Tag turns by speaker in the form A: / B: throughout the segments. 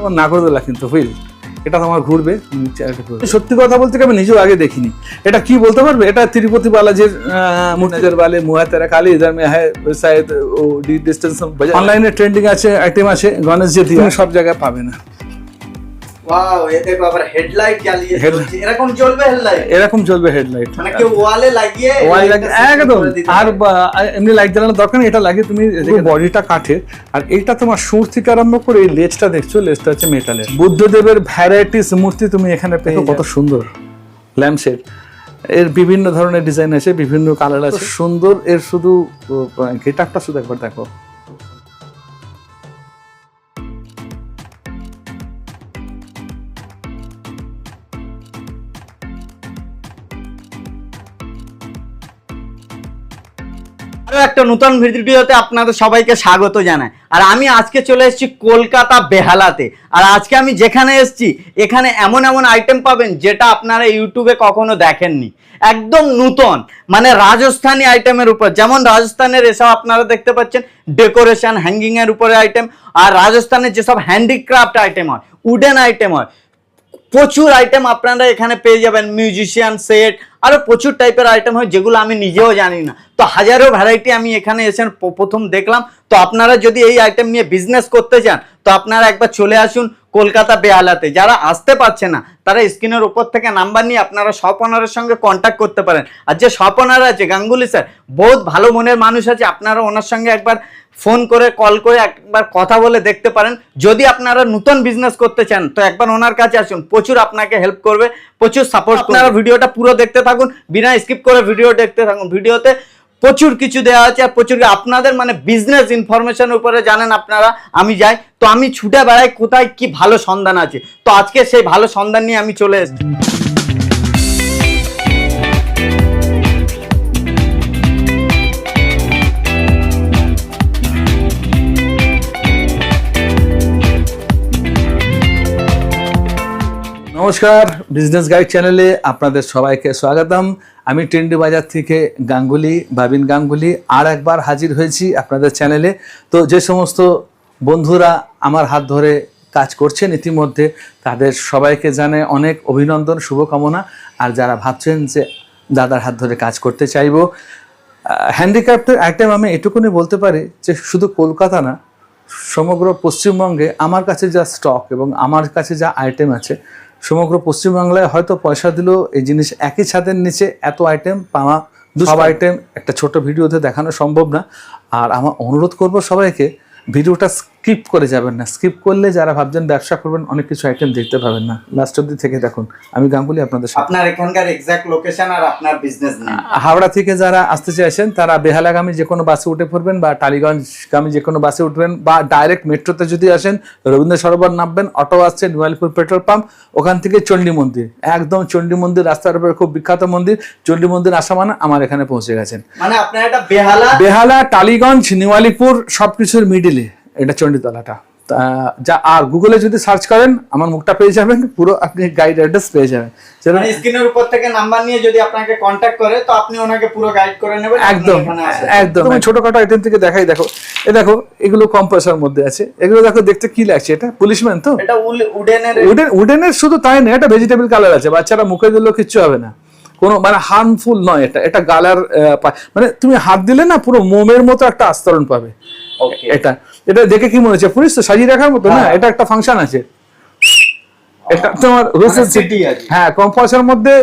A: তোমার না করে দিলা কিন্তু হুইল এটা তোমার ঘুরবে। সত্যি কথা বলতে আমি নিজেও আগে দেখিনি। এটা কি বলতে পারবে? এটা তিরুপতি বালাজির মুনাজার বালে মুহাতের কালী ইধার মে ও ডি ডিস্টেন্স অনলাইনে ট্রেন্ডিং আছে আইটেম আছে গণেশ যে সব জায়গায় পাবে না।
B: ওয়াও এ দেখো আবার হেডলাইট জ্বালিয়ে এরকম চলবে হেডলাইট
A: এরকম চলবে হেডলাইট
B: মানে কেউ ওয়ালে লাগিয়ে
A: ওয়াই
B: light
A: লাগে
B: টা set
A: একদম আর এমনি লাইট জ্বালানোর দরকার এটা লাগে তুমি বডিটা কাঠের আর এইটা তোমার সুর থেকে আরম্ভ করে এই লেজটা দেখছ লেজটা হচ্ছে মেটালের বুদ্ধদেবের ভ্যারাইটিস মূর্তি তুমি এখানে পেয়ে কত সুন্দর। ল্যাম্পশেড এর বিভিন্ন ধরনের ডিজাইন আছে বিভিন্ন কালার আছে। সুন্দর। এর শুধু গেটআপটা শুধু একবার দেখো।
B: আরও একটা নতুন ভিডিওতে আপনাদের সবাইকে স্বাগত জানাই। আর আমি আজকে চলে এসেছি কলকাতা বেহালাতে। আর আজকে আমি যেখানে এসেছি, এখানে এমন এমন আইটেম পাবেন যেটা আপনারা ইউটিউবে কখনো দেখেননি। একদম নূতন মানে রাজস্থানী আইটেমের উপর। যেমন রাজস্থানের এসব আপনারা দেখতে পাচ্ছেন ডেকোরেশন হ্যাঙ্গিং এর উপরে আইটেম আর রাজস্থানের যেসব হ্যান্ডিক্রাফট আইটেম হয় উডেন আইটেম হয়, প্রচুর আইটেম আপনারা এখানে পেয়ে যাবেন। মিউজিশিয়ান সেট আরও প্রচুর টাইপের আইটেম হয় যেগুলো আমি নিজেও জানি না। তো হাজারো ভ্যারাইটি আমি এখানে এসে প্রথম দেখলাম। তো আপনারা যদি এই আইটেম নিয়ে বিজনেস করতে চান, তো আপনারা একবার চলে আসুন কলকাতা বেহালাতে যারা আসতে পারছে না, তারা স্ক্রিনের উপর থেকে নাম্বার নিয়ে আপনারা শপ ওনারের সঙ্গে কন্ট্যাক্ট করতে পারেন। আর যে শপ ওনার আছে, গাঙ্গুলি স্যার বহুত ভালো মনের মানুষ আছে, আপনারা ওনার সঙ্গে একবার ফোন করে কল করে একবার কথা বলে দেখতে পারেন। যদি আপনারা নতুন বিজনেস করতে চান, তো একবার ওনার কাছে আসুন, প্রচুর আপনাকে হেল্প করবে, প্রচুর সাপোর্ট আপনারা ভিডিওটা পুরো দেখতে থাকুন, বিনা স্কিপ করে ভিডিও দেখতে থাকুন। ভিডিওতে প্রচুর কিছু দেওয়া আছে আর প্রচুর আপনাদের মানে বিজনেস ইনফরমেশন উপরে জানেন আপনারা, আমি যাই। তো আমি ছুটে বেড়াই কোথায় কি ভালো সন্ধান আছে। তো আজকে সেই ভালো সন্ধান নিয়ে আমি চলে এসেছি।
A: নমস্কার বিজনেস গাইড চ্যানেলে আপনাদের সবাইকে স্বাগতম। আমি টেন্ডি বাজার থেকে গাঙ্গুলি বাবিন গাঙ্গুলি আর একবার হাজির হয়েছি আপনাদের চ্যানেলে তো যে সমস্ত বন্ধুরা আমার হাত ধরে কাজ করছেন ইতিমধ্যে, তাদের সবাইকে জানে অনেক অভিনন্দন, শুভকামনা। আর যারা ভাবছেন যে দাদার হাত ধরে কাজ করতে চাইব হ্যান্ডিক্রাফটের আইটেম আমি এটুকুনি বলতে পারি যে শুধু কলকাতা না, সমগ্র পশ্চিমবঙ্গে আমার কাছে যা স্টক এবং আমার কাছে যা আইটেম আছে সমগ্র পশ্চিমবাংলায় হয়তো পয়সা দিলেও এই জিনিস একই ছাদের নিচে এত আইটেম পাওয়া সব আইটেম একটা ছোট ভিডিওতে দেখানো সম্ভব না। আর আমার অনুরোধ করব সবাইকে ভিডিওটা স্কিপ করে যাবেন না। স্কিপ করলে যারা ভাবছেন ব্যবসা করবেন অনেক কিছু আইটেম দেখতে পাবেন না। লাস্ট অব্দি থেকে দেখুন আমি গাঙ্গুলি আপনাদের সাথে।
B: আপনার এখানকার এক্সাক্ট লোকেশন আর আপনার বিজনেস নেম
A: হাওড়া থেকে যারা আসতে চাইছেন তারা বেহালাগামী যে কোনো বাসে উঠে পড়বেন বা টালিগঞ্জগামী যে কোনো বাসে উঠবেন বা ডাইরেক্ট মেট্রোতে যদি আসেন রবীন্দ্র সরোবর নামবেন অটো আসছে নিওয়ালিপুর পেট্রোল পাম্প ওখান থেকে চণ্ডী মন্দির। একদম চণ্ডী মন্দির রাস্তার উপরে খুব বিখ্যাত মন্দির। চণ্ডী মন্দির আসা মানে আমার এখানে পৌঁছে গেছেন।
B: মানে আপনার একটা বেহালা
A: বেহালা টালিগঞ্জ নিওয়ালিপুর সবকিছুর মিডিলে এটা চণ্ডীতলাটা যা আর গুগলে যদি সার্চ করেন আমার মুখটা পেয়ে যাবেন পুরো আপনি গাইড অ্যাড্রেস পেয়ে যাবেন।
B: মানে স্ক্রিনের উপর থেকে নাম্বার নিয়ে যদি আপনাকে কন্ট্যাক্ট করে তো আপনি ওনাকে পুরো গাইড করে নেবেন
A: একদম একদম তুমি ছোটখাটো আইটেম থেকে দেখাই দেখো। এ দেখো এগুলো কম পয়সার মধ্যে আছে। এগুলো দেখো দেখতে কি লাগছে? এটা পুলিশম্যান তো?
B: এটা উডেনের
A: উডেন উডেনের শুধু তাই না এটা ভেজিটেবল কালার আছে। বাচ্চারা মুখে দিলেও কিচ্ছু হবে না। কোনো মানে হার্মফুল নয় এটা। এটা গালার মানে তুমি হাত দিলে না পুরো মোমের মতো একটা আস্তরণ পাবে। এটা। এটা দেখে কি মনে হচ্ছে? পুলিশ তো সাজিয়ে রাখার মতো না?
B: হ্যাঁ।
A: এটা একটা ফাংশন আছে। এটা তোমার
B: আছে।
A: হ্যাঁ কম পয়সার মধ্যে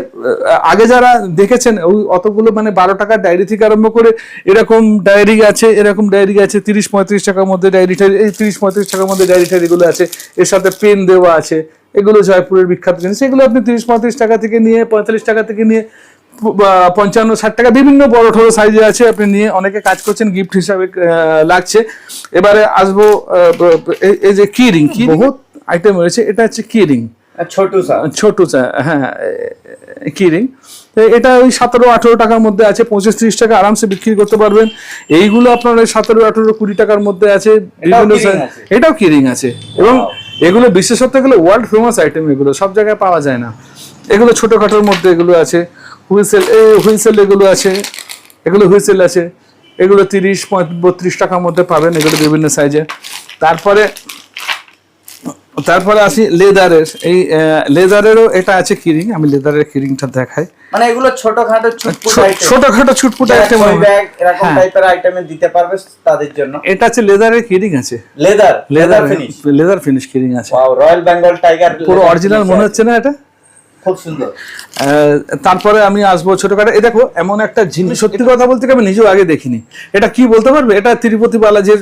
A: আগে যারা দেখেছেন ওই অতগুলো মানে বারো টাকার ডায়েরি থেকে আরম্ভ করে এরকম ডায়েরি আছে এরকম ডায়েরি আছে তিরিশ পঁয়ত্রিশ টাকার মধ্যে ডায়েরি টায়েরি এই তিরিশ পঁয়ত্রিশ টাকার মধ্যে ডায়েরি টায়েরিগুলো আছে। এর সাথে পেন দেওয়া আছে। এগুলো জয়পুরের বিখ্যাত জিনিস। এগুলো আপনি তিরিশ পঁয়ত্রিশ টাকা থেকে নিয়ে পঁয়তাল্লিশ টাকা থেকে নিয়ে পঞ্চান্ন ষাট টাকা বিভিন্ন বড় ঠোড়ো সাইজে আছে। আপনি নিয়ে অনেকে কাজ করছেন গিফট হিসাবে লাগছে। এবারে আসব এই- যে কি রিং কি বহুত আইটেম রয়েছে। এটা হচ্ছে কি রিং
B: ছোট
A: ছোট চা- হ্যাঁ কি রিং এটা ওই সতেরো আঠেরো টাকার মধ্যে আছে। পঁচিশ ত্রিশ টাকা আরামসে বিক্রি করতে পারবেন। এইগুলো আপনার ওই সতেরো আঠেরো কুড়ি টাকার মধ্যে বিভিন্ন
B: আছে?
A: এটাও কি রিং আছে। এবং এগুলো বিশেষত এগুলো ওয়ার্ল্ড ফেমাস আইটেম এগুলো। সব জায়গায় পাওয়া যায় না। এগুলো ছোটখাটোর মধ্যে এগুলো আছে। হুইসেল এই হুইসেল এগুলো আছে এগুলো হুইসেল আছে এগুলো তিরিশ বত্রিশ টাকার মধ্যে পাবেন এগুলো বিভিন্ন সাইজে। তারপরে তারপরে আসি লেদারের এই লেদারেরও এটা আছে কিরিং আমি লেদারের কিরিংটা দেখাই।
B: মানে এগুলো ছোটখাটো।
A: ছোটখাটো ছুটপুট আইটেম
B: এরকম
A: হ্যাঁ।
B: টাইপের আইটেমে দিতে পারবে তাদের জন্য।
A: এটা আছে লেদারের কিরিং আছে।
B: Leather leather
A: leather
B: finish
A: leather finish keyring আছে।
B: ওয়াও রয়্যাল বেঙ্গল টাইগার
A: পুরো অরিজিনাল মনে হচ্ছে না এটা?
B: খুব সুন্দর।
A: আহ, তারপরে আমি আসব ছোটখাটো। এই দেখো এমন একটা জিনিস সত্যি কথা বলতে আমি নিজেও আগে দেখিনি। এটা কি বলতে পারবে? এটা তিরুপতি বালাজির?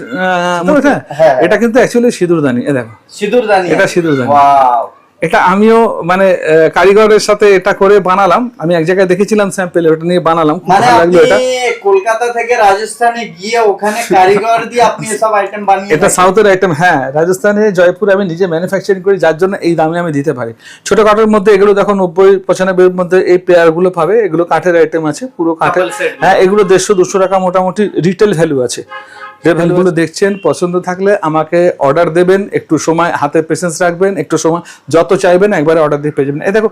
B: হ্যাঁ।
A: এটা কিন্তু অ্যাকচুয়ালি সিঁদুরদানি। এ দেখো।
B: সিঁদুরদানি।
A: এটা সিঁদুরদানি।
B: ওয়াও।
A: এটা আমিও মানে কারিগরের সাথে এটা করে বানালাম। আমি এক জায়গায় দেখেছিলাম স্যাম্পেল ওটা নিয়ে বানালাম। খুব
B: মানে
A: ভালো লাগল এটা।
B: কলকাতা থেকে রাজস্থানে গিয়ে ওখানে কারিগর দিয়ে আপনি এসব আইটেম বানিয়ে
A: এটা। সাউথের আইটেম হ্যাঁ। রাজস্থানে জয়পুরে আমি নিজে ম্যানুফ্যাকচারিং করি যার জন্য এই দামে আমি দিতে পারি। ছোটখাটোর মধ্যে এগুলো দেখো নব্বই পঁচানব্বই মধ্যে এই পেয়ারগুলো পাবে। এগুলো কাঠের আইটেম আছে পুরো কাঠের। হ্যাঁ এগুলো দেড়শো দুশো টাকা মোটামুটি রিটেল ভ্যালু আছে। যে ভ্যালুগুলো দেখছেন পছন্দ থাকলে আমাকে অর্ডার দেবেন একটু সময় হাতে পেশেন্স রাখবেন একটু সময় যত চাইবেন একবারে অর্ডার দিয়ে পেয়ে যাবেন। এই দেখো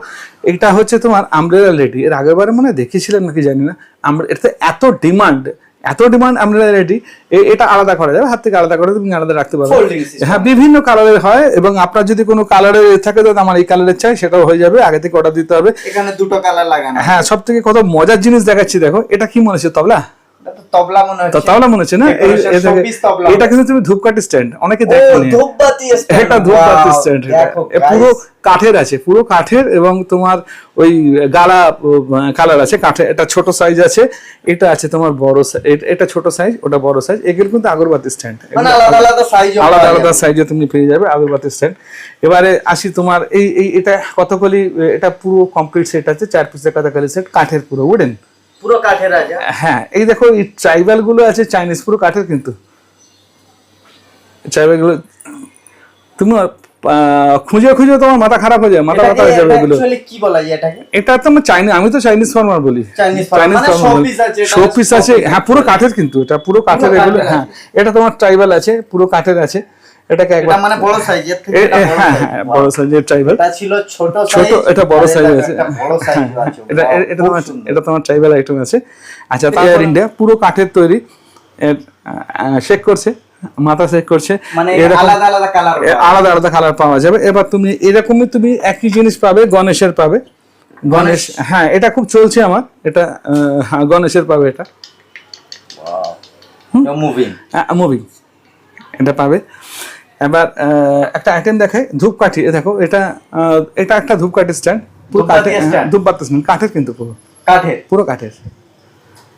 A: এটা হচ্ছে তোমার আমব্রেলা লেডি এর আগের বারে মনে দেখিয়েছিলেন নাকি জানি না। আমরা এটাতে এত ডিমান্ড এত ডিমান্ড আমব্রেলা রেডি এটা আলাদা করা যাবে হাত থেকে আলাদা করে তুমি আলাদা রাখতে পারবে হ্যাঁ বিভিন্ন কালারের হয় এবং আপনার যদি কোনো কালারের থাকে তো আমার এই কালারের চাই সেটাও হয়ে যাবে আগে থেকে অর্ডার দিতে হবে।
B: এখানে দুটো কালার লাগানো
A: হ্যাঁ সব থেকে কত মজার জিনিস দেখাচ্ছি দেখো এটা কি মনে হচ্ছে তবলা?
B: তবলা মনে হচ্ছে।
A: তবলা মনে হচ্ছে না? এই
B: Decoration
A: এ থেকে-
B: showpiece তবলা।
A: এটা কিন্তু তুমি ধূপকাঠি স্ট্যান্ড। অনেকে
B: ও ধূপবাতি
A: এটা ধূপকাঠি স্ট্যান্ড। পুরো কাঠের আছে পুরো কাঠের এবং তোমার ওই গালা কালার আছে কাঠের। এটা ছোট সাইজ আছে এটা আছে তোমার বড় এটা ছোট সাইজ ওটা বড় সাইজ এগুলো কিন্তু আগরবাতি স্ট্যান্ড।
B: মানে আলাদা আলাদা সাইজ
A: আলাদা আলাদা সাইজে তুমি পেয়ে যাবে আগরবাতি স্ট্যান্ড। এবারে আসি তোমার এই এই এটা কতগুলি এটা পুরো কমপ্লিট সেট আছে চার পিসের কতগুলি সেট কাঠের পুরো উডেন
B: পুরো কাঠের আছে
A: হ্যাঁ এই দেখো এই ট্রাইবালগুলো আছে চাইনিজ পুরো কাঠের কিন্তু। ট্রাইবালগুলো তুমি খুঁজে খুঁজে তোমার মাথা খারাপ হয়ে যায় মাথা ব্যথা হয়ে যাবে এগুলো।
B: কি বলা যায় এটাকে?
A: এটা তো চাইনিজ আমি তো চাইনিজ ফার্মার বলি।
B: Chinese farmer, মানে showpiece আছে, এটা
A: শোপিস আছে হ্যাঁ পুরো কাঠের কিন্তু এটা পুরো কাঠের এগুলো
B: কাঠের
A: হ্যাঁ। এটা তোমার ট্রাইবাল আছে পুরো কাঠের আছে। এটাকে একবার
B: এটা মানে বড় সাইজ থেকে এটা বড়
A: হ্যাঁ হ্যাঁ বড় সাইজের ট্রাইবাল
B: এটা ছিল ছোট
A: ছোট এটা বড় সাইজ আছে।
B: বড় সাইজ আছে
A: এটা এটা তোমার এটা তোমার ট্রাইবাল আইটেম আছে। আচ্ছা এয়ার ইন্ডিয়া পুরো কাঠের তৈরি। শেক করছে মাথা শেক করছে।
B: মানে আলাদা আলাদা কালার
A: আলাদা আলাদা কালার পাওয়া যাবে। এবার তুমি এরকমই তুমি একই জিনিস পাবে গণেশের পাবে। গণেশ হ্যাঁ এটা খুব চলছে আমার। এটা হ্যাঁ, গণেশের পাবে এটা।
B: মুভিং
A: মুভি এটা পাবে। এবার একটা আইটেম দেখায় ধূপকাঠি। দেখো এটা এটা একটা ধূপকাঠি স্ট্যান্ড পুরো কাঠের? ধূপবাতি stand, কাঠের কিন্তু পুরো।
B: কাঠের।
A: পুরো কাঠের।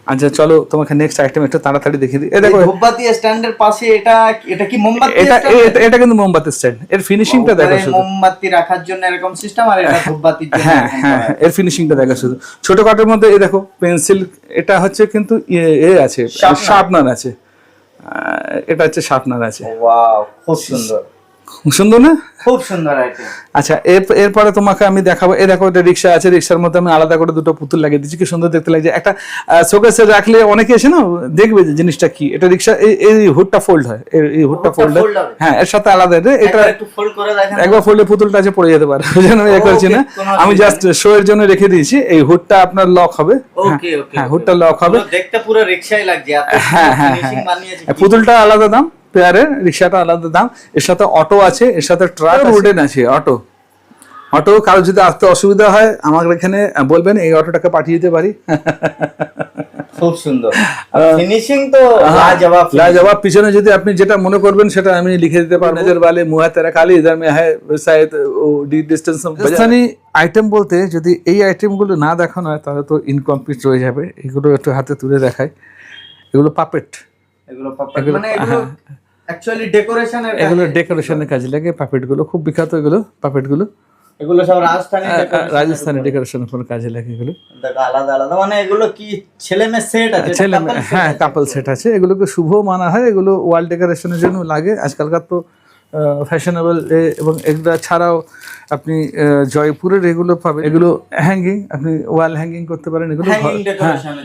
A: আচ্ছা চলো তোমাকে নেক্সট আইটেম একটু তাড়াতাড়ি দেখিয়ে দিই। দেখো
B: ধূপবাতি স্ট্যান্ডের পাশে এটা এটা কি মোমবাতি
A: এটা এটা- কিন্তু মোমবাতি স্ট্যান্ড এর ফিনিশিংটা দেখো শুধু।
B: মোমবাতি রাখার জন্য এরকম সিস্টেম আর এটা ধূপবাতির জন্য
A: হ্যাঁ হ্যাঁ এর ফিনিশিংটা দেখো শুধু। ছোট কাঠের মধ্যে এই দেখো পেন্সিল এটা হচ্ছে কিন্তু এ আছে। শার্পনার আছে। এটা হচ্ছে শার্পনার আছে।
B: খুব সুন্দর।
A: সুন্দর না?
B: খুব সুন্দর
A: আচ্ছা এর এরপরে তোমাকে আমি দেখাবো। এই দেখো এটা রিক্সা আছে রিক্সার মধ্যে আমি আলাদা করে দুটো পুতুল লাগিয়ে দিচ্ছি। কি সুন্দর দেখতে লাগছে। একটা শোকেসে রাখলে অনেকে এসে না দেখবে যে জিনিসটা কি। এটা রিক্সা এই হুডটা ফোল্ড হয়। এই- হুডটা ফোল্ড হয়। হ্যাঁ এর সাথে আলাদা এটা।
B: একবার একটু ফোল্ড করে দেখেন।
A: একবার ফোল্ডে পুতুলটা আছে পড়ে যেতে পারে। জন্য আমি করছি না। আমি জাস্ট শো এর জন্য রেখে দিয়েছি। এই হুডটা আপনার লক হবে।
B: ওকে ওকে
A: হ্যাঁ হুডটা লক হবে।
B: দেখতে পুরো রিকশাই লাগছে।
A: হ্যাঁ হ্যাঁ হ্যাঁ। পুতুলটা আলাদা দাম? পেয়ারের রিক্সাটা আলাদা দাম। এর সাথে অটো আছে এর সাথে ট্রাক রোডেন আছে। অটো অটো কারও যদি আসতে অসুবিধা হয় আমার এখানে বলবেন এই অটোটাকে পাঠিয়ে দিতে পারি।
B: খুব সুন্দর। ফিনিশিং তো লাজবাব
A: লাজবাব। পিছনে যদি আপনি যেটা মনে করবেন সেটা আমি লিখে দিতে পারব। নজর বালে মুহা তেরা কালি ইদার মে হ্যায় শায়দ ও ডি ডিসটেন্স রাজস্থানি আইটেম বলতে যদি এই আইটেমগুলো না দেখানো হয় তাহলে তো ইনকমপ্লিট রয়ে যাবে। এগুলো একটু হাতে তুলে দেখায় এগুলো পাপেট
B: এগুলো পাপেট মানে এগুলো অ্যাকচুয়ালি ডেকোরেশনের
A: এগুলো ডেকোরেশনের কাজে লাগে পাপেটগুলো খুব বিখ্যাত এগুলো পাপেটগুলো
B: এগুলো সব রাজস্থানি।
A: রাজস্থানি ডেকোরেশন কোনো কাজে লাগে এগুলো।
B: আলাদা আলাদা। মানে এগুলো কি ছেলে মেয়ে সেট আছে?
A: ছেলে হ্যাঁ কাপল সেট আছে। এগুলোকে শুভ মানা হয় এগুলো ওয়াল ডেকোরেশনের জন্য লাগে। আজকালকার তো ফ্যাশনেবল এবং এগুলো ছাড়াও আপনি জয়পুরের এগুলো পাবেন। এগুলো হ্যাঙ্গিং আপনি ওয়াল হ্যাঙ্গিং করতে পারেন। এগুলো।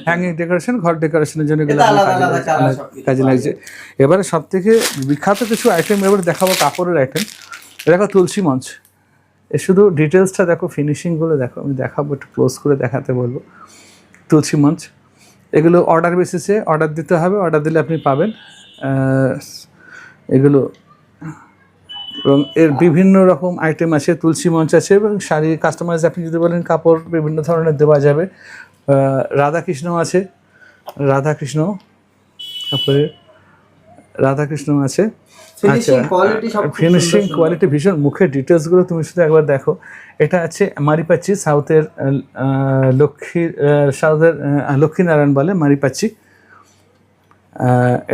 A: হ্যাঙ্গিং ডেকোরেশন ঘর ডেকোরেশনের জন্য এগুলো লাগছে, কাজে লাগছে। এবারে সব থেকে বিখ্যাত কিছু আইটেম এবার দেখাবো কাপড়ের আইটেম দেখো তুলসী মঞ্চ। এ শুধু ডিটেলসটা দেখো ফিনিশিংগুলো দেখো আমি দেখাবো একটু ক্লোজ করে দেখাতে বলব। তুলসী মঞ্চ। এগুলো অর্ডার বেসিসে অর্ডার দিতে হবে অর্ডার দিলে আপনি পাবেন। এগুলো এবং এর বিভিন্ন রকম আইটেম আছে তুলসী মঞ্চ আছে এবং শাড়ি কাস্টমাইজ আপনি যদি বলেন কাপড় বিভিন্ন ধরনের দেওয়া যাবে। রাধাকৃষ্ণ আছে রাধাকৃষ্ণ তারপরে রাধাকৃষ্ণ আছে।
B: খুব
A: ফিনিশিং। কোয়ালিটি ভীষণ মুখের ডিটেলসগুলো তুমি শুধু একবার দেখো। এটা আছে মারিপাচ্ছি সাউথের লক্ষ্মী সাউথের লক্ষ্মীনারায়ণ বলে মারিপাচ্ছি।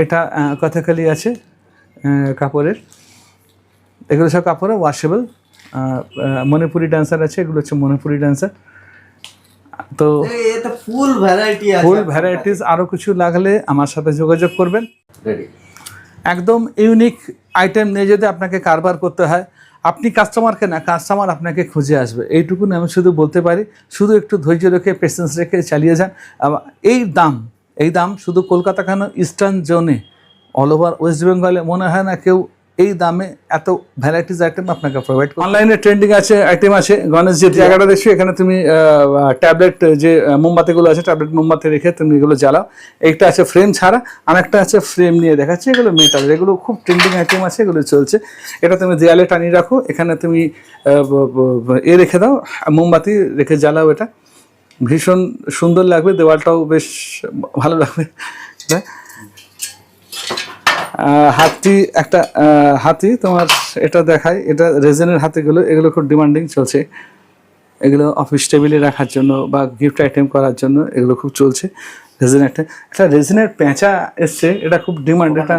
A: এটা কথাকালি আছে কাপড়ের। এগুলো সব কাপড়ে ওয়াশেবল মণিপুরি ডান্সার আছে এগুলো হচ্ছে মণিপুরি ডান্সার তো
B: ফুল ভ্যারাইটি
A: ফুল ভ্যারাইটিস আরও কিছু লাগলে আমার সাথে যোগাযোগ করবেন।
B: রেডি
A: একদম ইউনিক আইটেম নিয়ে যদি আপনাকে কারবার করতে হয় আপনি কাস্টমারকে না কাস্টমার আপনাকে খুঁজে আসবে। এইটুকুন আমি শুধু বলতে পারি শুধু একটু ধৈর্য রেখে পেশেন্স রেখে চালিয়ে যান। এই দাম এই দাম শুধু কলকাতা কেন ইস্টার্ন জোনে অল ওভার ওয়েস্ট বেঙ্গলে মনে হয় না কেউ এই দামে এত ভ্যারাইটিস আইটেম আপনাকে প্রোভাইড করে অনলাইনে ট্রেন্ডিং আছে আইটেম আছে। গণেশ যে জায়গাটা দেখছ এখানে তুমি ট্যাবলেট যে মোমবাতিগুলো আছে ট্যাবলেট মোমবাতি রেখে তুমি এগুলো জ্বালাও। একটা আছে ফ্রেম ছাড়া আর একটা আছে ফ্রেম নিয়ে দেখাচ্ছে এগুলো মেটাল এগুলো খুব ট্রেন্ডিং আইটেম আছে এগুলো চলছে। এটা তুমি দেয়ালে টানিয়ে রাখো এখানে তুমি এ রেখে দাও মোমবাতি রেখে জ্বালাও এটা। ভীষণ সুন্দর লাগবে দেওয়ালটাও বেশ ভালো লাগবে। আহ, হাতি একটা হাতি তোমার এটা দেখায় এটা রেজেনের হাতিগুলো এগুলো খুব ডিমান্ডিং চলছে। এগুলো অফিস টেবিলে রাখার জন্য বা গিফট আইটেম করার জন্য এগুলো খুব চলছে। রেজেন একটা একটা রেজেনের প্যাঁচা এসছে এটা খুব ডিমান্ড এটা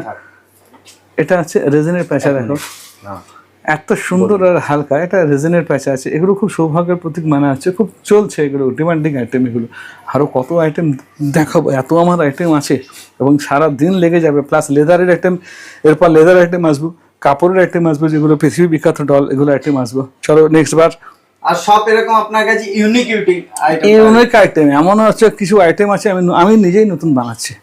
A: এটা হচ্ছে রেজেনের প্যাঁচা দেখো। এত সুন্দর আর হালকা এটা রেজেনের প্যাচা আছে। এগুলো খুব সৌভাগ্যের প্রতীক মানা আছে খুব চলছে এগুলো ডিমান্ডিং আইটেম এগুলো। আরও কত আইটেম দেখাবো? এত আমার আইটেম আছে এবং সারা দিন লেগে যাবে। প্লাস লেদারের আইটেম এরপর লেদার আইটেম আসব। কাপড়ের আইটেম আসব যেগুলো পৃথিবী বিখ্যাত ডল এগুলো আইটেম আসব। চলো নেক্সট বার।
B: আর সব এরকম আপনার কাছে ইউনিক ইউনিক আইটেম
A: এই অনেক আইটেম এমন হচ্ছে কিছু আইটেম আছে আমি আমি নিজেই নতুন বানাচ্ছি।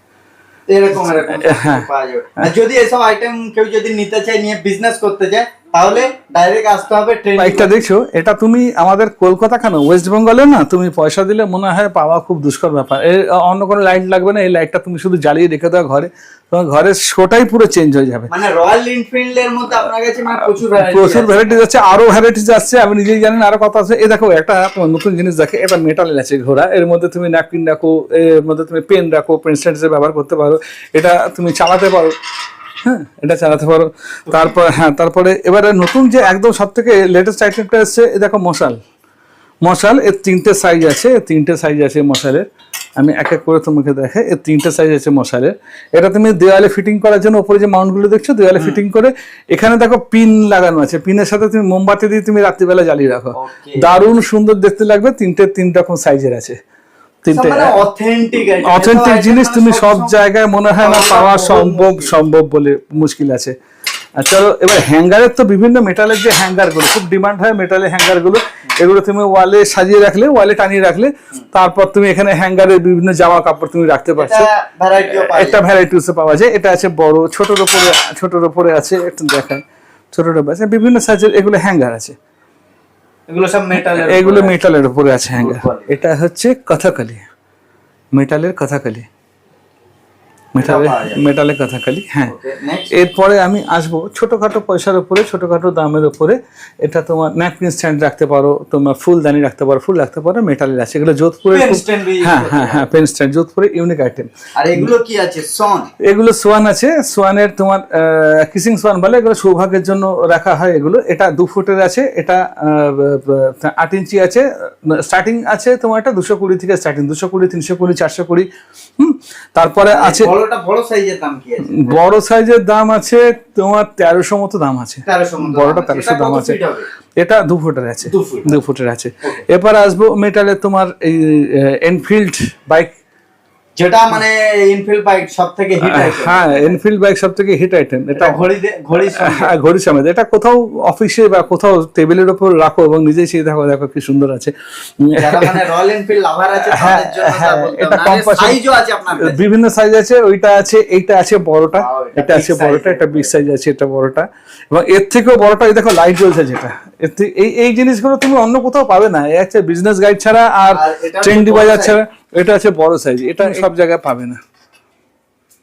B: এরকম এরকম
A: হ্যাঁ।
B: পাওয়া যাবে। আর যদি এসব আইটেম কেউ যদি নিতে চায় নিয়ে বিজনেস করতে চায় তাহলে ডাইরেক্ট আসতে হবে ট্রেন
A: বাইকটা দেখছ? এটা তুমি আমাদের কলকাতা কেন? ওয়েস্ট বেঙ্গলে না? তুমি পয়সা দিলে মনে হয় পাওয়া খুব দুষ্কর ব্যাপার। এর অন্য কোনো লাইট লাগবে না এই লাইটটা তুমি শুধু জ্বালিয়ে রেখে দাও ঘরে। তোমার ঘরের শোটাই পুরো চেঞ্জ হয়ে যাবে।
B: মানে রয়্যাল এনফিল্ড এর মধ্যে আপনার কাছে মানে প্রচুর ভ্যারাইটি
A: প্রচুর ভ্যারাইটিস আছে আরও ভ্যারাইটিস আছে আমি নিজেই জানেন আরও কথা আছে। এই দেখো একটা তোমার নতুন জিনিস দেখে এটা মেটালের আছে ঘোড়া। এর মধ্যে তুমি ন্যাপকিন রাখো এর মধ্যে তুমি পেন রাখো পেন স্ট্যান্ডসে ব্যবহার করতে পারো। এটা তুমি চালাতে পারো। হ্যাঁ। এটা চালাতে পারো। তারপর হ্যাঁ তারপরে এবারে নতুন যে একদম সব থেকে লেটেস্ট আইটেমটা এসছে এ দেখো মশাল। মশাল এর তিনটে সাইজ আছে তিনটে সাইজ আছে মশালের। আমি এক এক করে তোমাকে দেখে এর তিনটে সাইজ আছে মশালের। এটা তুমি দেওয়ালে ফিটিং করার জন্য উপরে যে মাউন্টগুলো দেখছ দেওয়ালে ফিটিং করে এখানে দেখো পিন লাগানো আছে। পিনের সাথে তুমি মোমবাতি দিয়ে তুমি রাত্রিবেলা জ্বালিয়ে রাখো। দারুণ সুন্দর দেখতে লাগবে তিনটে তিন রকম সাইজের আছে। তিনটে
B: মানে অথেন্টিক
A: অথেন্টিক জিনিস তুমি সব জায়গায় মনে হয় না পাওয়া সম্ভব সম্ভব বলে মুশকিল আছে। চলো এবার হ্যাঙ্গারের তো বিভিন্ন মেটালের যে হ্যাঙ্গারগুলো খুব ডিমান্ড হয় মেটালের হ্যাঙ্গারগুলো এগুলো তুমি ওয়ালে সাজিয়ে রাখলে ওয়ালে টানিয়ে রাখলে তারপর তুমি এখানে হ্যাঙ্গারের বিভিন্ন জামা কাপড় তুমি রাখতে পারছ। একটা ভ্যারাইটিস পাওয়া যায়। এটা আছে বড় ছোটর উপরে ছোটর উপরে আছে একটু দেখায় ছোটর উপরে আছে বিভিন্ন সাইজের এগুলো হ্যাঙ্গার আছে।
B: এগুলো সব মেটালের
A: এগুলো মেটালের উপরে আছে হ্যাঙ্গার এটা হচ্ছে কথাকালি। মেটালের কথাকালি। মেটালের
B: পাওয়া যায়।
A: কথাকালি হ্যাঁ। এরপরে আমি আসব ছোটোখাটো পয়সার উপরে ছোটোখাটো দামের উপরে। এটা তোমার ন্যাপকিন স্ট্যান্ড রাখতে পারো তোমার ফুলদানি রাখতে পারো ফুল রাখতে পারো মেটালের আছে। এগুলো যোধপুরে
B: Pen stand use
A: হ্যাঁ হ্যাঁ হ্যাঁ পেন স্ট্যান্ড যোধপুরে ইউনিক আইটেম
B: আর এগুলো কি আছে? সন
A: এগুলো সোয়ান আছে। সোয়ানের তোমার কিসিং সোয়ান বলে এগুলো সৌভাগ্যের জন্য রাখা হয় এগুলো। এটা দু ফুটের আছে এটা আট ইঞ্চি আছে। স্টার্টিং আছে তোমার এটা দুশো কুড়ি থেকে স্টার্টিং দুশো কুড়ি তিনশো কুড়ি চারশো কুড়ি। হুম তারপরে আছে
B: বড়টা বড় সাইজের দাম কি আছে?
A: বড় সাইজের দাম আছে তোমার তেরোশো মতো দাম আছে। বড়টা। তেরোশো দাম আছে। এটা দু ফুটের আছে।
B: দু
A: ফুটের আছে। এবার আসব মেটালের তোমার এই এনফিল্ড বাইক
B: যেটা মানে ইনফিল্ড বাইক সব থেকে হিট আইটেম
A: হ্যাঁ এনফিল্ড বাইক সব থেকে হিট আইটেম এটা
B: ঘড়ি দে- ঘড়ির সঙ্গে।
A: হ্যাঁ এটা কোথাও অফিসে বা কোথাও টেবিলের উপর রাখো এবং নিজেই সেই দেখো দেখো কি সুন্দর আছে।
B: যারা মানে রয়্যাল এনফিল্ড লাভার আছে
A: হ্যাঁ,
B: তাদের জন্য
A: হ্যাঁ, এটা compass-
B: সাইজও আছে আপনার
A: বিভিন্ন সাইজ আছে ওইটা আছে এইটা আছে বড়টা।
B: এটা
A: আছে বড়টা এটা বিগ সাইজ আছে এটা বড়টা। এবং এর থেকেও বড়টা এই দেখো লাইট জ্বলছে যেটা। এই এই জিনিসগুলো তুমি অন্য কোথাও পাবে না। এই আছে বিজনেস গাইড ছাড়া আর ট্রেন্ডি বাজার ছাড়া। এটা আছে বড় সাইজ এটা সব জায়গায় পাবে না।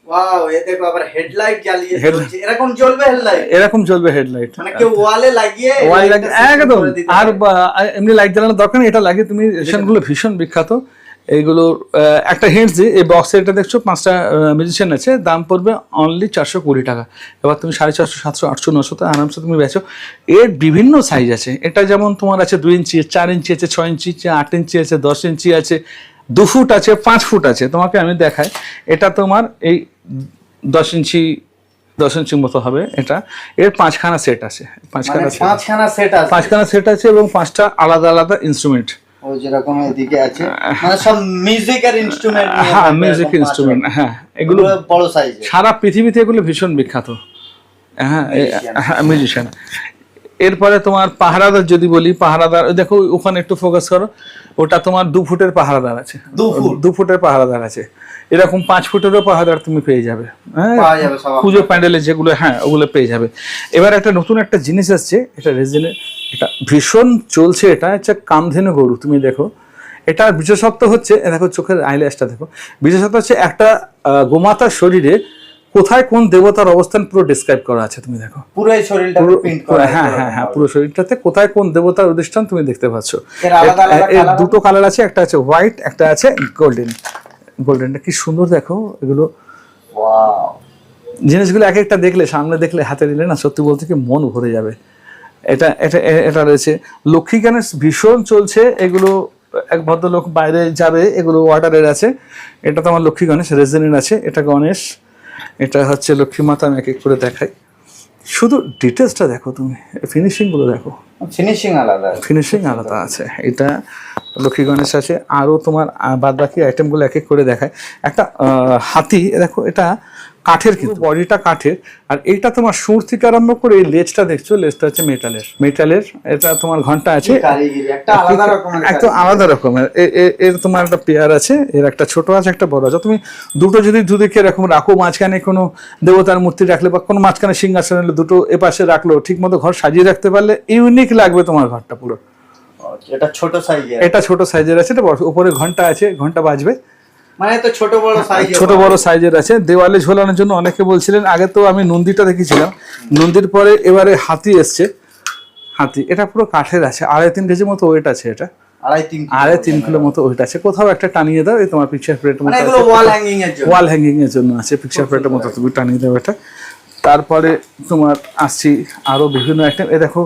B: ওয়াও এ দেখো আবার হেডলাইট জ্বালিয়ে চলছে। এরকম জ্বলবে হেডলাইট
A: এরকম চলবে হেডলাইট
B: মানে কেউ ওয়ালে লাগিয়ে
A: ওয়াই
B: lightটা
A: একদম। আর এমনি লাইট জ্বালানোর দরকার নেই এটা লাগে তুমি গুলো ভীষণ বিখ্যাত। এইগুলোর একটা হিন্টস দিই এই বক্সে এটা দেখছ পাঁচটা মিউজিশিয়ান আছে দাম পড়বে অনলি চারশো কুড়ি টাকা। এবার তুমি সাড়ে চারশো সাতশো আটশো নশো আরামসে তুমি বেছো এর বিভিন্ন সাইজ আছে। এটা যেমন তোমার আছে দুই ইঞ্চি চার ইঞ্চি আছে ছয় ইঞ্চি আছে আট ইঞ্চি আছে দশ ইঞ্চি আছে দু ফুট আছে পাঁচ ফুট আছে তোমাকে আমি দেখাই। এটা তোমার এই দশ ইঞ্চি দশ ইঞ্চির মতো হবে এটা। এর পাঁচখানা সেট আছে। পাঁচখানা
B: মানে পাঁচখানা সেট আছে।
A: পাঁচখানা সেট আছে এবং পাঁচটা আলাদা আলাদা ইনস্ট্রুমেন্ট
B: ও যেরকম এদিকে আছে। মানে সব মিউজিকের ইনস্ট্রুমেন্ট
A: হ্যাঁ মিউজিক ইনস্ট্রুমেন্ট হ্যাঁ এগুলো
B: বড় সাইজ
A: সারা পৃথিবীতে এগুলো ভীষণ বিখ্যাত। হ্যাঁ হ্যাঁ মিউজিশিয়ান এরপরে তোমার পাহারাদার যদি বলি পাহারাদার দেখো ওখানে একটু ফোকাস করো ওটা তোমার দু ফুটের পাহারাদার আছে।
B: দু ফুট?
A: দু ফুটের পাহারাদার আছে। এরকম পাঁচ ফুটেরও পাহারাদার তুমি পেয়ে যাবে। হ্যাঁ? পুজো প্যান্ডেলে যেগুলো হ্যাঁ ওগুলো পেয়ে যাবে। এবার একটা নতুন একটা জিনিস আসছে এটা রেজিনে এটা ভীষণ চলছে এটা হচ্ছে কামধেনু গরু তুমি দেখো। এটা বিশেষত্ব হচ্ছে দেখো চোখের আইল্যাশটা দেখো। বিশেষত্ব হচ্ছে একটা আহ, গোমাতার শরীরে কোথায় কোন দেবতার অবস্থান পুরো ডিসক্রাইব করা আছে তুমি দেখো।
B: পুরো শরীরটা
A: পুরো
B: প্রিন্ট করা
A: হ্যাঁ হ্যাঁ হ্যাঁ পুরো শরীরটাতে কোথায় কোন দেবতার অধিষ্ঠান তুমি দেখতে পাচ্ছ।
B: এর
A: দুটো কালার আছে একটা আছে হোয়াইট একটা আছে গোল্ডেন গোল্ডেনটা কি সুন্দর দেখো এগুলো জিনিসগুলো এক একটা দেখলে সামনে দেখলে হাতে দিলে না সত্যি বলতে কি মন ভরে যাবে। এটা এটা এটা রয়েছে। লক্ষ্মী গণেশ ভীষণ চলছে এগুলো এক ভদ্রলোক বাইরে যাবে এগুলো অর্ডারের আছে। এটা তো আমার লক্ষ্মী গণেশ রেজিডেন্ট আছে এটা গণেশ এটা হচ্ছে লক্ষ্মী মাতা আমি এক এক করে দেখাই। শুধু ডিটেলসটা দেখো তুমি ফিনিশিংগুলো দেখো।
B: ফিনিশিং আলাদা
A: ফিনিশিং আলাদা আছে। এটা লক্ষ্মী গণেশ আছে। আরও তোমার বাদ বাকি আইটেমগুলো এক এক করে দেখায় একটা আহ, হাতি দেখো এটা কাঠের কিন্তু বডিটা কাঠের। আর এইটা তোমার সুর থেকে আরম্ভ করে এই লেজটা দেখছ লেজটা হচ্ছে মেটালের মেটালের এটা তোমার ঘণ্টা আছে।
B: কারিগরি একটা আলাদা রকমের
A: একদম আলাদা রকমের। এ- এ- এর তোমার একটা পেয়ার আছে এর একটা ছোট আছে একটা বড় আছে। তুমি দুটো যদি দুদিকে এরকম রাখো মাঝখানে কোনো দেবতার মূর্তি রাখলে বা কোনো মাঝখানে সিংহাসন হলে দুটো এপাশে রাখল ঠিক মতো ঘর সাজিয়ে রাখতে পারলে ইউনিক লাগবে তোমার ঘরটা পুরো।
B: এটা ছোট সাইজের
A: এটা ছোট সাইজের আছে এটা উপরে ঘণ্টা আছে ঘণ্টা বাজবে।
B: মানে তো ছোট বড় সাইজ
A: ছোট বড় সাইজের আছে। দেওয়ালে ঝোলানোর জন্য অনেকে বলছিলেন আগে তো আমি নন্দীটা দেখেছিলাম। নন্দীর পরে এবারে হাতি এসছে। হাতি এটা পুরো কাঠের আছে। আড়াই তিন কেজি মতো ওয়েট আছে এটা।
B: আড়াই তিন কিলো।
A: আড়াই তিন কিলো মতো ওয়েট আছে। কোথাও একটা টানিয়ে দাও এই তোমার পিকচার প্লেটের
B: মানে
A: মতো।
B: ওয়াল হ্যাঙ্গিং এর জন্য।
A: ওয়াল হ্যাঙ্গিং এর জন্য আছে পিকচার প্লেটের মতো তুমি টানিয়ে দেবে এটা। তারপরে তোমার আসছি আরও বিভিন্ন আইটেম এ দেখো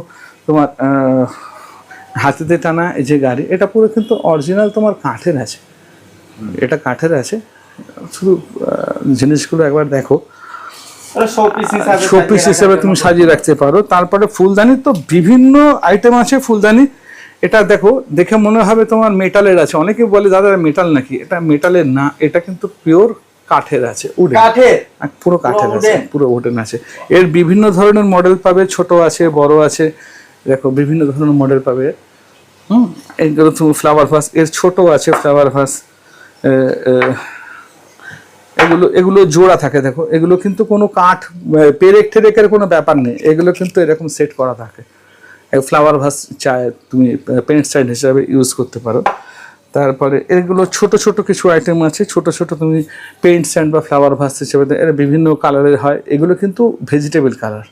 A: তোমার হাতিতে টানা এই যে গাড়ি এটা পুরো কিন্তু অরিজিনাল তোমার কাঠের আছে। এটা কাঠের আছে। শুধু জিনিসগুলো একবার দেখো। শোপিস হিসেবে তুমি সাজিয়ে রাখতে পারো। তারপরে ফুলদানি তো বিভিন্ন আইটেম আছে ফুলদানি। এটা দেখো দেখে মনে হবে তোমার মেটালের আছে। অনেকে বলে দাদা মেটাল নাকি? এটা মেটালের না এটা কিন্তু পিওর কাঠের আছে উডেন। পুরো কাঠের আছে পুরো উডেন আছে। এর বিভিন্ন ধরনের মডেল পাবে ছোট আছে বড় আছে। দেখো বিভিন্ন ধরনের মডেল পাবে। হুম? এইগুলো তুমি ফ্লাওয়ার ভাস এর ছোট আছে ফ্লাওয়ার ভাস এগুলো এগুলো জোড়া থাকে, দেখো। এগুলো কিন্তু কোনো কাঠ পেরেক টেরেকের কোনো ব্যাপার নেই। এগুলো কিন্তু এরকম সেট করা থাকে। ফ্লাওয়ার ভাস চায়, তুমি পেন্ট সাইড হিসাবে ইউজ করতে পারো। তারপরে এগুলো ছোট ছোট কিছু আইটেম আছে। ছোট ছোট তুমি পেইন্ট স্ট্যান্ড বা ফ্লাওয়ার ভাস হিসেবে। এরা বিভিন্ন কালারের হয়। এগুলো কিন্তু ভেজিটেবল কালার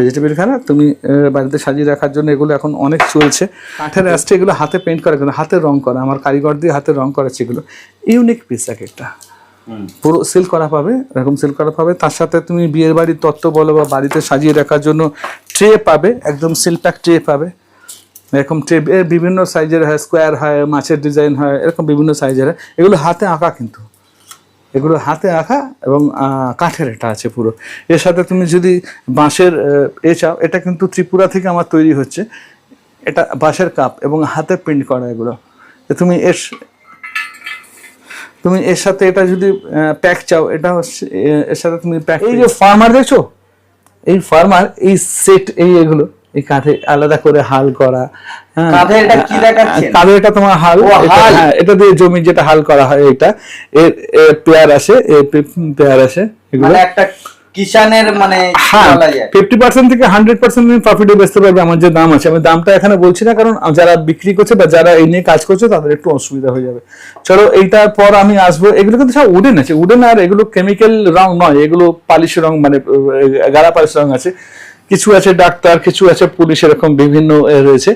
A: ভেজিটেবল কালার তুমি বাড়িতে সাজিয়ে রাখার জন্য এগুলো এখন অনেক চলছে। কাঠের আসছে এগুলো হাতে পেইন্ট করা কিন্তু হাতে রং করা আমার কারিগর দিয়ে হাতে রং করা এগুলো। ইউনিক পিস এক একটা। পুরো সিল করা পাবে এরকম সিল করা পাবে। তার সাথে তুমি বিয়ের বাড়ির তত্ত্ব বলো বা বাড়িতে সাজিয়ে রাখার জন্য ট্রে পাবে একদম সিল প্যাক ট্রে পাবে। এরকম ট্রে বিভিন্ন সাইজের হয় স্কোয়ার হয় মাছের ডিজাইন হয় এরকম বিভিন্ন সাইজের হয়। এগুলো হাতে আঁকা কিন্তু। এগুলো হাতে আঁকা এবং কাঠের এটা আছে পুরো। এর সাথে তুমি যদি বাঁশের, এ চাও, এটা কিন্তু ত্রিপুরা থেকে আমার তৈরি হচ্ছে। এটা বাঁশের কাপ এবং হাতে প্রিন্ট করা এগুলো। তুমি এর তুমি এর সাথে এটা যদি প্যাক চাও, এটা হচ্ছে এর সাথে তুমি প্যাক এই যে ফার্মার দেখছ? এই ফার্মার এই সেট এই এগুলো। এই কাঁধে আলাদা করে হাল করা হ্যাঁ।
B: কাঁধে এটা
A: তোমার হাল এটা-। হ্যাঁ, এটা দিয়ে জমি যেটা হাল করা হয় এটা এর পেয়ার আসে পেয়ার আসে এগুলো।
B: মানে একটা কিষানের মানে
A: হ্যাঁ ফিফটি পার্সেন্ট থেকে হান্ড্রেড পার্সেন্ট তুমি প্রফিটে বেচতে পারবে আমার যে দাম আছে। আমি দামটা এখানে বলছি না কারণ যারা বিক্রি করছে বা যারা এই নিয়ে কাজ করছে তাদের একটু অসুবিধা হয়ে যাবে। চলো এইটার পর আমি আসব। এগুলো কিন্তু সব উডেন আছে। উডেন আর এগুলো কেমিক্যাল রং নয় এগুলো পালিশ রং মানে গাড়া পালিশ রং আছে। কিছু আছে ডাক্তার কিছু আছে পুলিশ এরকম বিভিন্ন রয়েছে।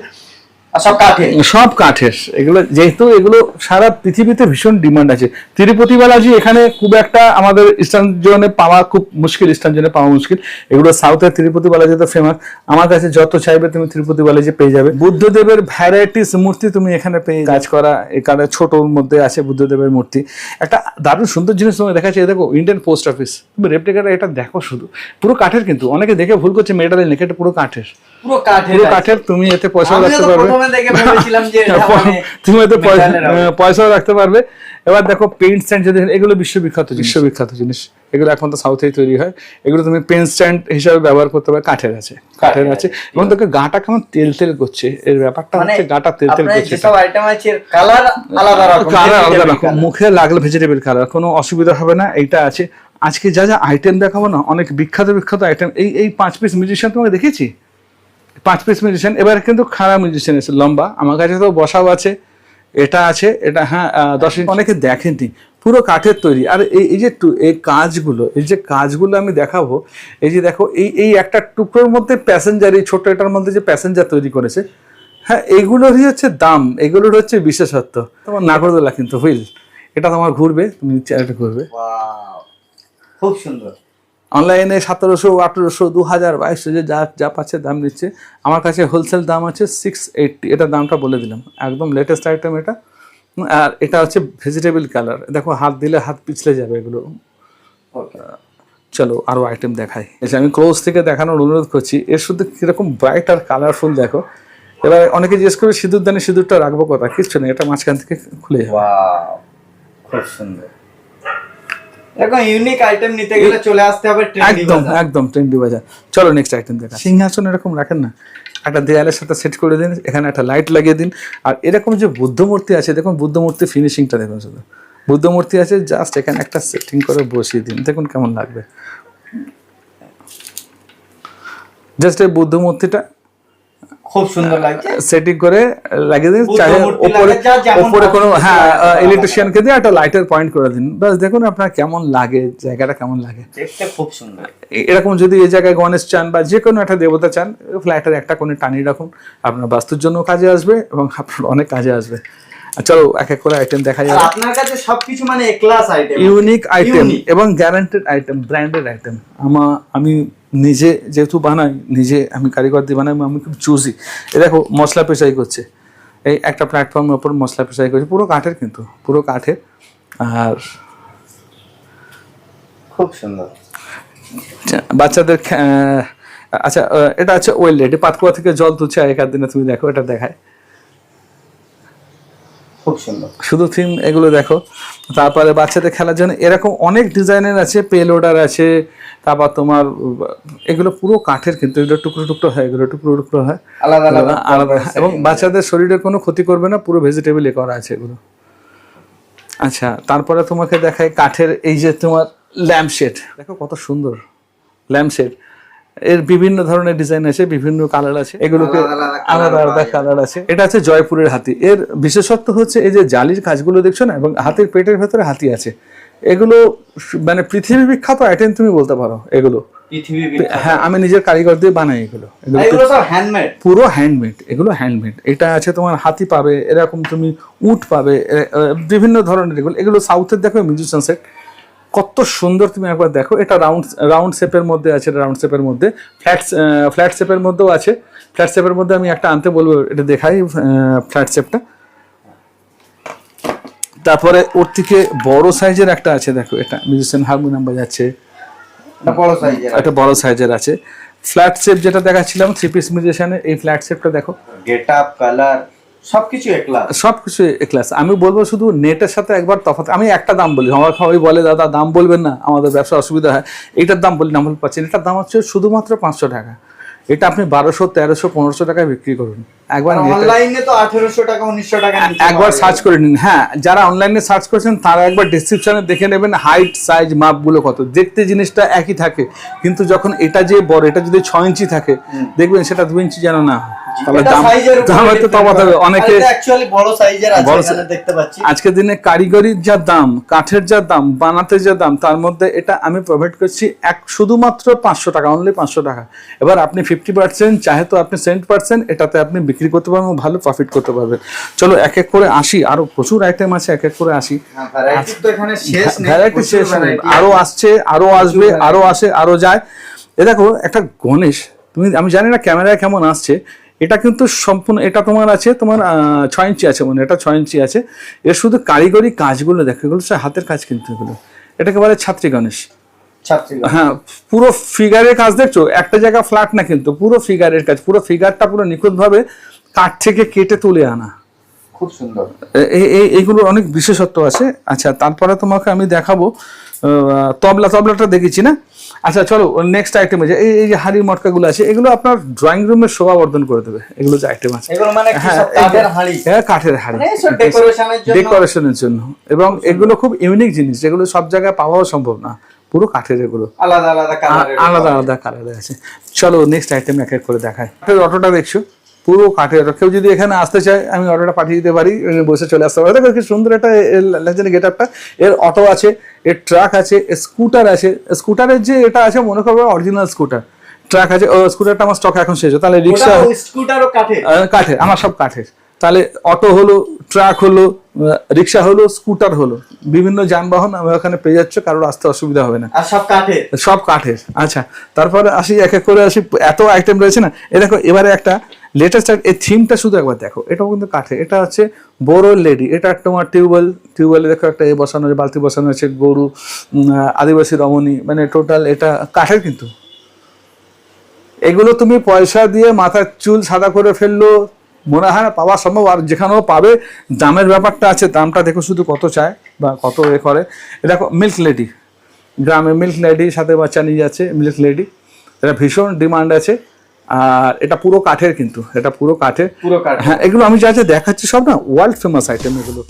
B: সব কাঠে
A: সব কাঠের। এগুলো যেহেতু এগুলো সারা পৃথিবীতে ভীষণ ডিমান্ড আছে। তিরুপতি বালাজি এখানে খুব একটা আমাদের ইস্টার্ন জোনে পাওয়া খুব মুশকিল ইস্টার্ন জোনে পাওয়া মুশকিল। এগুলো সাউথের তিরুপতি বালাজি তো ফেমাস আমার কাছে যত চাইবে তুমি তিরুপতি বালাজি পেয়ে যাবে। বুদ্ধদেবের ভ্যারাইটিস মূর্তি তুমি এখানে পেয়ে কাজ করা এখানে ছোটর মধ্যে আছে বুদ্ধদেবের মূর্তি। একটা দারুণ সুন্দর জিনিস তোমাকে দেখাচ্ছি দেখো ইন্ডিয়ান পোস্ট অফিস তুমি রেপ্লিকাটা এটা দেখো শুধু। পুরো কাঠের কিন্তু, অনেকে দেখে ভুল করছে মেটালের নেই পুরো কাঠের।
B: পুরো কাঠের
A: কাঠের তুমি এতে পয়সাও রাখতে পারবে।
B: প্রথমে দেখে ভেবেছিলাম যে এটা মানে
A: তুমি। আহ, পয়সাও রাখতে পারবে। এবার দেখো পেন্ট স্ট্যান্ড যদি এগুলো বিশ্ববিখ্যাত বিশ্ববিখ্যাত জিনিস। এগুলো এখন তো সাউথেই তৈরি হয়। এগুলো তুমি পেন স্ট্যান্ড হিসাবে ব্যবহার করতে পারবে কাঠের আছে। কাঠের আছে। এবং তোকে গাটা কেমন তেল তেল করছে। এর ব্যাপারটা
B: মানে
A: হচ্ছে গাটা তেল তেল করছে
B: যেসব আইটেম আছে কালার আলাদা রকম।
A: কালার আলাদা রকম। মুখে লাগলে ভেজিটেবল কালার কোনো অসুবিধা হবে না। এইটা আছে। আজকে যা যা আইটেম দেখাবো না অনেক বিখ্যাত বিখ্যাত আইটেম এই এই পাঁচ পিস মিউজিশিয়ান তোমাকে দেখেছি? পাঁচ পিস মিউজিশিয়ান এবার কিন্তু খারাপ মিউজিশিয়ান এসে, লম্বা। আমার কাছে তো বসাও আছে, এটা আছে, এটা হ্যাঁ দশ ইঞ্চি অনেকে দেখেননি, পুরো কাঠের তৈরি। আর এই এই যে এই কাজগুলো, এই যে কাজগুলো আমি দেখাবো, এই যে দেখো, এই এই একটা টুকরোর মধ্যে প্যাসেঞ্জার এই ছোট এটার মধ্যে যে প্যাসেঞ্জার তৈরি করেছে হ্যাঁ এগুলোরই হচ্ছে দাম এগুলোর হচ্ছে বিশেষত্ব। তোমার নাগরদোলা কিন্তু, হুইল। এটা তোমার ঘুরবে, তুমি এটা ঘুরবে।
B: খুব সুন্দর।
A: অনলাইনে সতেরোশো আঠেরোশো দু হাজার বাইশশো যে যা যা পাচ্ছে দাম দিচ্ছে আমার কাছে হোলসেল দাম আছে সিক্স এইটটি এটা দামটা বলে দিলাম। একদম লেটেস্ট আইটেম এটা। আর এটা হচ্ছে ভেজিটেবল কালার দেখো হাত দিলে হাত পিছলে যাবে এগুলো। চলো আরও আইটেম দেখাই। এসে আমি ক্লোজ থেকে দেখানোর অনুরোধ করছি এর শুধু কীরকম ব্রাইট আর কালারফুল দেখো। এবার অনেকে জিজ্ঞেস করবে সিঁদুর দানে সিঁদুরটা রাখব কথা কিচ্ছু নেই এটা মাঝখান থেকে খুলে যাবে।
B: ওয়াও খুব সুন্দর। এরকম ইউনিক আইটেম নিতে গেলে চলে আসতে হবে ট্রেন্ডি
A: একদম একদম ট্রেন্ডি বাজার। চলো নেক্সট আইটেম দেখা সিংহাসন এরকম রাখেন না একটা দেয়ালের সাথে সেট করে দিন এখানে একটা লাইট লাগিয়ে দিন। আর এরকম যে বুদ্ধ মূর্তি আছে দেখুন বুদ্ধ মূর্তি ফিনিশিংটা দেখুন শুধু। বুদ্ধ মূর্তি আছে জাস্ট এখানে একটা সেটিং করে বসিয়ে দিন। দেখুন কেমন লাগবে। জাস্ট এই বুদ্ধ মূর্তিটা
B: খুব সুন্দর লাগছে।
A: সেটিং করে লাগিয়ে দিন
B: বুদ্ধ উপরে
A: ওপরে কোনো হ্যাঁ ইলেকট্রিশিয়ানকে দিয়ে একটা লাইটের পয়েন্ট করে দিন। বাস দেখুন আপনার কেমন লাগে জায়গাটা কেমন লাগে।
B: দেখতে খুব সুন্দর।
A: এরকম যদি এই জায়গায় গণেশ চান বা যে কোনো একটা দেবতা চান ফ্ল্যাটের একটা কোণে টানিয়ে রাখুন। আপনার বাস্তুর জন্য কাজে আসবে এবং আপনার অনেক কাজে আসবে। চলো এক এক করে আইটেম দেখা যাবে
B: আপনার কাছে সবকিছু মানে ক্লাস আইটেম
A: ইউনিক আইটেম এবং গ্যারান্টেড আইটেম ব্র্যান্ডেড আইটেম আমা আমি নিজে যেহেতু বানাই নিজে আমি কারিগর দিয়ে বানাই আমি খুব চুজি এ দেখো মশলা পেশাই করছে। এই একটা প্ল্যাটফর্মের ওপর মশলা পেশাই করছে। পুরো কাঠের কিন্তু পুরো কাঠের। আর
B: খুব সুন্দর।
A: আচ্ছা, বাচ্চাদের আচ্ছা এটা আছে ওয়েল রেডি পাতকুয়া থেকে জল তুলছে আগেকার দিনে তুমি দেখো এটা দেখায়।
B: খুব সুন্দর।
A: শুধু থিম এগুলো দেখো। তারপরে বাচ্চাদের খেলার জন্য এরকম অনেক ডিজাইনের আছে পে লোডার আছে তারপর তোমার এগুলো পুরো কাঠের কিন্তু এগুলো টুকরো টুকরো হয় এগুলো টুকরো টুকরো হয়।
B: আলাদা আলাদা
A: আলাদা। এবং বাচ্চাদের শরীরে কোনো ক্ষতি করবে না পুরো ভেজিটেবল এ করা আছে এগুলো। আচ্ছা তারপরে তোমাকে দেখায় কাঠের এই যে তোমার ল্যাম্পশেড দেখো কত সুন্দর। ল্যাম্প শেড এর বিভিন্ন ধরনের ডিজাইন আছে বিভিন্ন কালার আছে এগুলোকে
B: আলাদা আলাদা
A: কালার আছে। এটা আছে জয়পুরের হাতি। এর বিশেষত্ব হচ্ছে এই যে জালির কাজগুলো দেখছ না এবং হাতির পেটের ভেতরে হাতি আছে। এগুলো মানে পৃথিবী বিখ্যাত আইটেম তুমি বলতে পারো এগুলো। হ্যাঁ আমি নিজের কারিগর দিয়ে বানাই এগুলো। পুরো হ্যান্ডমেড এগুলো হ্যান্ডমেড এটা আছে তোমার হাতি পাবে এরকম তুমি উট পাবে বিভিন্ন ধরনের এগুলো। এগুলো সাউথের দেখো মিউজিশিয়ান সেট কত সুন্দর তুমি একবার দেখো। এটা রাউন্ড রাউন্ড শেপের মধ্যে আছে রাউন্ড শেপের মধ্যে। ফ্ল্যাট ফ্ল্যাট শেপের মধ্যেও আছে। ফ্ল্যাট শেপের মধ্যে আমি একটা আনতে বলব এটা দেখাই ফ্ল্যাট শেপটা তারপরে ওর থেকে বড় সাইজের একটা আছে দেখো এটা। মিউজিশিয়ান হারমোনিয়াম বাজাচ্ছে
B: এটা
A: একটা বড় সাইজের আছে। ফ্ল্যাট শেপ যেটা দেখাচ্ছিলাম থ্রি পিস মিউজিশিয়ানের এই ফ্ল্যাট শেপটা দেখো।
B: গেট আপ কালার সবকিছু একলাস সবকিছু
A: সব কিছু ক্লাস আমি বলব শুধু নেটের সাথে একবার তফাৎ আমি একটা দাম বলি। আমার সবাই বলে, দাদা, দাম বলবেন না, আমাদের ব্যবসা অসুবিধা হয়। এটার দাম বলি না বলতে পাচ্ছেন এটার দাম হচ্ছে শুধুমাত্র পাঁচশো টাকা। এটা আপনি বারোশো, তেরোশো, পনেরোশো টাকায় বিক্রি করুন। একবার
B: অনলাইনে তো আঠেরোশো টাকা উনিশশো টাকা
A: একবার সার্চ করে নিন। হ্যাঁ যারা অনলাইনে সার্চ করেছেন তারা একবার ডিসক্রিপশনে দেখে নেবেন হাইট সাইজ মাপগুলো কত। দেখতে জিনিসটা একই থাকে কিন্তু যখন এটা যে বড় এটা যদি ছয় ইঞ্চি থাকে দেখবেন সেটা দু ইঞ্চি যেন না আজকের দিনে কারিগরির যা দাম কাঠের যা দাম বানাতে যা দাম তার মধ্যে এটা আমি প্রোভাইড করছি এক শুধুমাত্র পাঁচশো টাকা অনলি পাঁচশো টাকা। এবার আপনি ফিফটি পার্সেন্ট চাহে তো আপনি সেন্ট পার্সেন্ট এটাতে আপনি বিক্রি করতে পারবেন এবং ভালো প্রফিট করতে পারবেন চলো এক এক করে আসি আরও প্রচুর আইটেম আছে এক এক করে আসি।
B: শেষ
A: ভ্যারাইটি শেষ নেই। আরও আসছে আরও আসবে আরও আসে আরও যায়। এ দেখো একটা গণেশ তুমি আমি জানি না ক্যামেরায় কেমন আসছে। এটা কিন্তু সম্পূর্ণ এটা তোমার আছে তোমার ছয় ইঞ্চি আছে মানে এটা ছয় ইঞ্চি আছে। এর শুধু কারিগরি কাজগুলো দেখো এগুলো হাতের কাজ কিন্তু এগুলো। এটাকে বলে ছাত্রী গণেশ। হ্যাঁ পুরো ফিগারের কাজ দেখছ? একটা জায়গা ফ্ল্যাট না কিন্তু পুরো ফিগারের কাজ পুরো ফিগারটা পুরো নিখুঁতভাবে কাঠ থেকে কেটে তুলে আনা।
B: খুব সুন্দর।
A: এই এইগুলো অনেক বিশেষত্ব আছে। আচ্ছা তারপরে তোমাকে আমি দেখাবো তবলা তবলাটা দেখেছি না? আচ্ছা চলো নেক্সট আইটেম আছে এই যে হাড়ি মটকাগুলো আছে এগুলো আপনার ড্রয়িং রুমের শোভা বর্ধন করে দেবে। এগুলো যে আইটেম আছে।
B: মানে
A: হ্যাঁ
B: কাঠের হাঁড়ি?
A: হ্যাঁ কাঠের হাড়ি।
B: মানে ডেকোরেশনের জন্য।
A: ডেকোরেশনের জন্য। এবং এগুলো খুব ইউনিক জিনিস যেগুলো সব জায়গায় পাওয়াও সম্ভব না। পুরো কাঠের এগুলো।
B: আলাদা আলাদা
A: আলাদা আলাদা কালার আছে। চলো নেক্সট আইটেম এক এক করে দেখায় কাঠের অটোটা দেখছ? পুরো কাঠের অটো। কেউ যদি এখানে আসতে চায় আমি অটোটা পাঠিয়ে দিতে পারি বসে চলে আসতে পারি। দেখো কি সুন্দর একটা লেজেন্ড গেট আপটা এর অটো আছে এর ট্রাক আছে স্কুটার আছে। স্কুটারের যে এটা আছে মনে করবে অরিজিনাল স্কুটার ট্রাক আছে স্কুটারটা আমার স্টক এখন শেষ তাহলে রিক্সা
B: স্কুটারও কাঠের?
A: কাঠের আমার সব কাঠের। তাহলে অটো হলো ট্রাক হলো রিক্সা হলো স্কুটার হলো। বিভিন্ন যানবাহন আমি ওখানে পেয়ে যাচ্ছ কারোর আসতে অসুবিধা হবে না।
B: আর সব কাঠের।
A: সব কাঠের আচ্ছা। তারপরে আসি এক এক করে আসি এত আইটেম রয়েছে না। এ দেখো এবারে একটা লেটেস্ট এই থিমটা শুধু একবার দেখো। এটাও কিন্তু কাঠের। এটা হচ্ছে বড় লেডি এটা তোমার টিউবওয়েল টিউবওয়েলে দেখো একটা এ বসানো আছে বালতি বসানো আছে গরু আদিবাসী রমণী মানে টোটাল এটা কাঠের কিন্তু। এগুলো তুমি পয়সা দিয়ে মাথার চুল সাদা করে ফেলল মনে হয় না পাওয়া সম্ভব। আর যেখানেও পাবে দামের ব্যাপারটা আছে দামটা দেখো শুধু কত চায় বা কত এ করে। দেখো মিল্ক লেডি গ্রামে মিল্ক লেডির সাথে বাচ্চা নিয়ে যাচ্ছে মিল্ক লেডি এটা ভীষণ ডিমান্ড আছে। আর এটা পুরো কাঠের কিন্তু এটা পুরো কাঠের।
B: পুরো কাঠ
A: হ্যাঁ এগুলো আমি যা যা দেখাচ্ছি সব না ওয়ার্ল্ড ফেমাস আইটেম এগুলো।